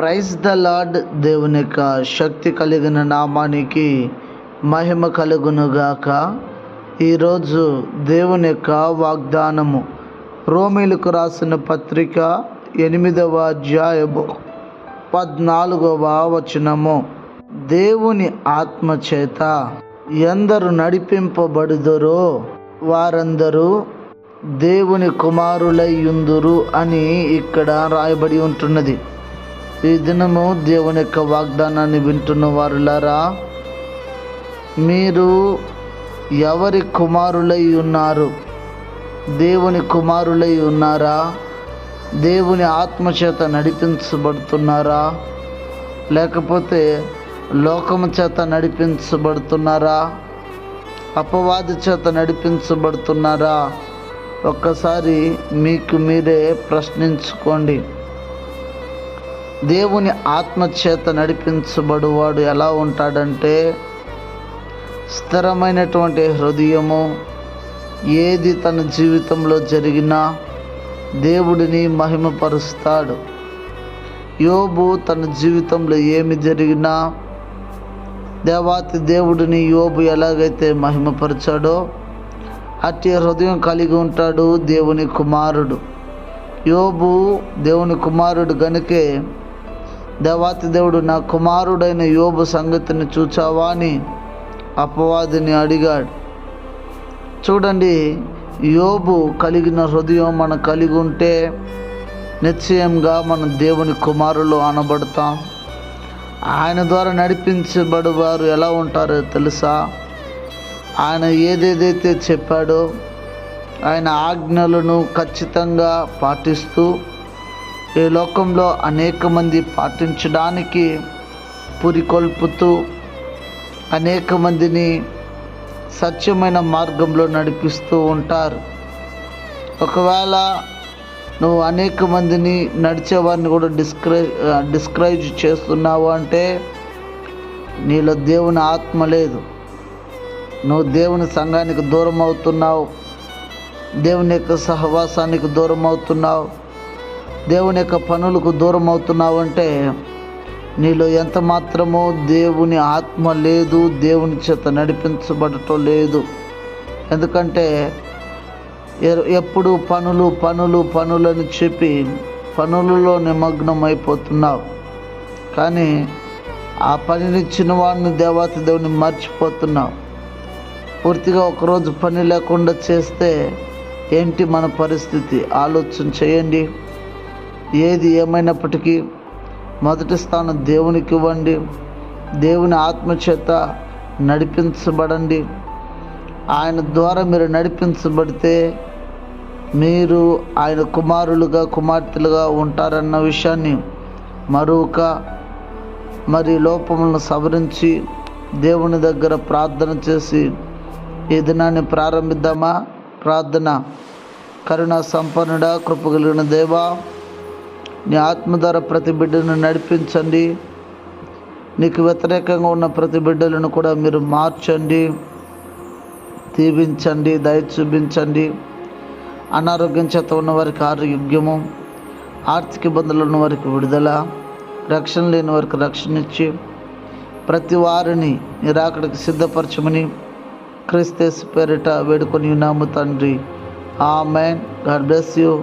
Praise the lord దేవుని యొక్క శక్తి కలిగిన నామానికి మహిమ కలుగునుగాక. ఈరోజు దేవుని యొక్క వాగ్దానము రోమిలకు రాసిన పత్రిక ఎనిమిదవ అధ్యాయము పద్నాలుగవ వచనము. దేవుని ఆత్మ చేత ఎందరు నడిపింపబడుదరో వారందరూ దేవుని కుమారులై యుందురు అని ఇక్కడ రాయబడి ఉంటున్నది. ఈ దినము దేవుని యొక్క వాగ్దానాన్ని వింటున్న వారులారా మీరు ఎవరి కుమారులై ఉన్నారు? దేవుని కుమారులై ఉన్నారా? దేవుని ఆత్మచేత నడిపించబడుతున్నారా? లేకపోతే లోకము చేత నడిపించబడుతున్నారా? అపవాది చేత నడిపించబడుతున్నారా? ఒక్కసారి మీకు మీరే ప్రశ్నించుకోండి. దేవుని ఆత్మ చేత నడిపించబడువాడు ఎలా ఉంటాడంటే స్థిరమైనటువంటి హృదయము ఏది తన జీవితంలో జరిగినా దేవుడిని మహిమపరుస్తాడు. యోబు తన జీవితంలో ఏమి జరిగినా దేవాతి దేవుడిని యోబు ఎలాగైతే మహిమపరిచాడో అట్టి హృదయం కలిగి ఉంటాడు దేవుని కుమారుడు. యోబు దేవుని కుమారుడు గనుకే దేవాతి దేవుడు నా కుమారుడైన యోబు సంగతిని చూచావా? అని అపవాదిని అడిగాడు. చూడండి యోబు కలిగిన హృదయం మనం కలిగి ఉంటే నిశ్చయంగా మనం దేవుని కుమారులు అనబడతాం. ఆయన ద్వారా నడిపించబడి వారు ఎలా ఉంటారో తెలుసా? ఆయన ఏదేదైతే చెప్పాడో ఆయన ఆజ్ఞలను ఖచ్చితంగా పాటిస్తూ ఈ లోకంలో అనేక మంది పాటించడానికి పురికొల్పుతూ అనేక మందిని సత్యమైన మార్గంలో నడిపిస్తూ ఉంటారు. ఒకవేళ నువ్వు అనేక మందిని నడిచేవారిని కూడా డిస్క్రై డిస్క్రైజ్ చేస్తున్నావు అంటే నీలో దేవుని ఆత్మ లేదు. నువ్వు దేవుని సంఘానికి దూరం అవుతున్నావు దేవుని యొక్క సహవాసానికి దూరం అవుతున్నావు దేవుని యొక్క పనులకు దూరం అవుతున్నావంటే నీలో ఎంత మాత్రమో దేవుని ఆత్మ లేదు దేవుని చేత నడిపించబడటం లేదు. ఎందుకంటే ఎప్పుడు పనులు పనులు పనులని చెప్పి పనులలో నిమగ్నం అయిపోతున్నావు కానీ ఆ పనినిచ్చిన వాడిని దేవాతి దేవుని మర్చిపోతున్నావు. పూర్తిగా ఒకరోజు పని లేకుండా చేస్తే ఏంటి మన పరిస్థితి? ఆలోచన చేయండి. ఏది ఏమైనప్పటికీ మొదటి స్థానం దేవునికి ఇవ్వండి. దేవుని ఆత్మచేత నడిపించబడండి. ఆయన ద్వారా మీరు నడిపించబడితే మీరు ఆయన కుమారులుగా కుమార్తెలుగా ఉంటారన్న విషయాన్ని మరొక మరి లోపములను సవరించి దేవుని దగ్గర ప్రార్థన చేసి ఈ దినాన్ని ప్రారంభిద్దామా? ప్రార్థన. కరుణ సంపన్నుడ కృప కలిగిన దేవా నీ ఆత్మ ద్వారా ప్రతి బిడ్డను నడిపించండి. నీకు వ్యతిరేకంగా ఉన్న ప్రతి బిడ్డలను కూడా మీరు మార్చండి. దీవించండి దయ చూపించండి అనారోగ్యం చేత ఉన్న వారికి ఆరోగ్యము ఆర్థిక ఇబ్బందులు ఉన్న వారికి విడుదల రక్షణ లేని వారికి రక్షణ ఇచ్చి ప్రతి వారిని నిరాకడికి సిద్ధపరచమని క్రీస్తేసు పేరిట వేడుకొని ఉన్నాము తండ్రి. ఆమెన్. God bless you.